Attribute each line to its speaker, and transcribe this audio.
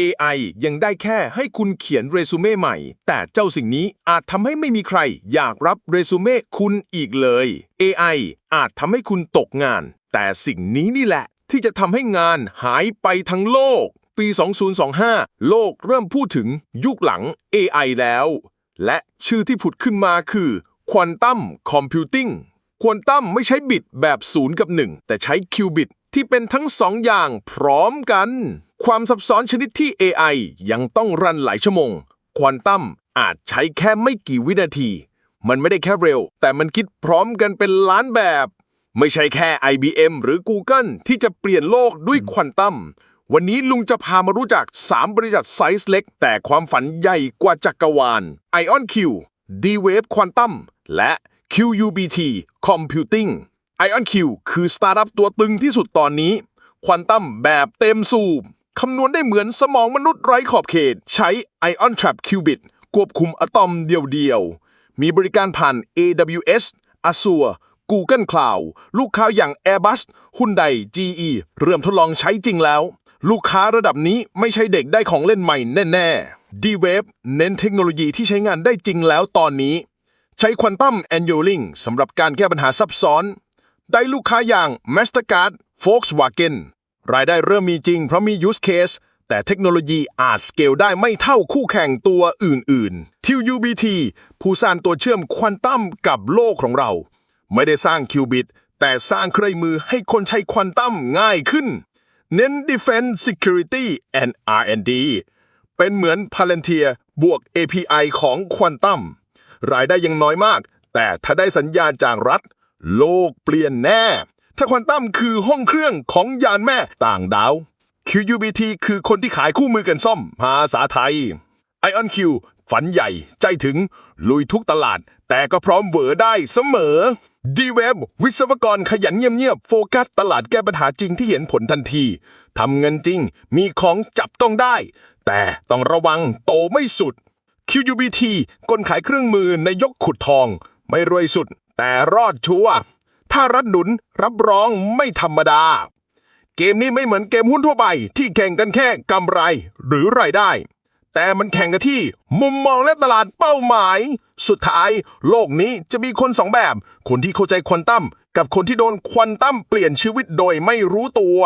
Speaker 1: AI ยังได้แค่ให้คุณเขียนเรซูเม่ใหม่ แต่เจ้าสิ่งนี้อาจทำให้ไม่มีใคร อยากรับเรซูเม่คุณอีกเลย AI อาจทำให้คุณตกงาน แต่สิ่งนี้นี่แหละ ที่จะทำให้งานหายไปทั้งโลก ปี 2025 โลกเริ่มพูดถึงยุคหลัง AI แล้ว และชื่อที่ผุดขึ้นมาคือ Quantum Computing ควอนตัมไม่ใช้บิตแบบ0กับ 1 แต่ใช้คิวบิตที่เป็นทั้งสองอย่างพร้อมกัน ความซับซ้อนชนิดที่ AI ยังต้องรันหลายชั่วโมง ควอนตัมอาจใช้แค่ไม่กี่วินาที มันไม่ได้แค่เร็ว แต่มันคิดพร้อมกันเป็นล้านแบบ ไม่ใช่แค่ IBM หรือ Google ที่จะเปลี่ยนโลกด้วยควอนตัมวันนี้ลุงจะพามารู้จัก 3 บริษัทไซส์เล็ก แต่ความฝันใหญ่กว่าจักรวาล IonQ D-Wave Quantum และ QUBT Computing IonQ คือสตาร์ทอัพตัวตึงที่สุดตอนนี้ควอนตัมแบบเต็มสูบ คำนวณได้เหมือนสมองมนุษย์ไร้ขอบเขต ใช้ Ion Trap Qubit ควบคุมอะตอมเดียวๆ มีบริการผ่าน AWS Azure Google Cloud ลูกค้าอย่าง Airbus Hyundai GE เริ่มทดลองใช้จริงแล้ว ลูกค้าระดับนี้ไม่ใช่เด็กได้ของเล่นใหม่แน่ ๆ D-Wave เน้นเทคโนโลยีที่ใช้งานได้จริงแล้วตอนนี้ ใช้ควอนตัมแอนโยลิงสำหรับการแก้ปัญหาซับซ้อน ได้ลูกค้าอย่าง Mastercard Volkswagen รายได้เริ่มมีจริงเพราะมี use case แต่เทคโนโลยีอาจสเกลได้ไม่เท่าคู่แข่งตัวอื่นๆ QUBT ผู้สร้างตัวเชื่อมควอนตัมกับโลกของเรา ไม่ได้สร้างคิวบิตแต่สร้างเครื่องมือให้คนใช้ควอนตัมง่ายขึ้น เน้น Defense Security and R&D เป็นเหมือน Palantir บวก API ของควอนตัมรายได้ยังน้อยมาก แต่ถ้าได้สัญญาณจากรัฐ โลกเปลี่ยนแน่ ถ้าควอนตัมคือห้องเครื่องของยานแม่ต่างดาว QUBT คือคนที่ขายคู่มือกันซ่อมภาษาไทย IonQ ฝันใหญ่ใจถึงลุยทุกตลาด แต่ก็พร้อมเหวอได้เสมอ D-Web วิศวกรขยันเงียบๆโฟกัสตลาดแก้ปัญหาจริงที่เห็นผลทันทีทำเงินจริง มีของจับต้องได้ แต่ต้องระวังโตไม่สุด QUBT กลขายเครื่องมือในยกขุดทอง ไม่รวยสุด แต่รอดชัวร์ ถ้ารัฐหนุนรับรองไม่ธรรมดา เกมนี้ไม่เหมือนเกมหุ้นทั่วไป ที่แข่งกันแค่กำไรหรือรายได้ แต่มันแข่งกันที่มุมมองและตลาดเป้าหมาย สุดท้าย โลกนี้จะมีคนสองแบบ คนที่เข้าใจควอนตัมกับคนที่โดนควอนตัมเปลี่ยนชีวิตโดยไม่รู้ตัว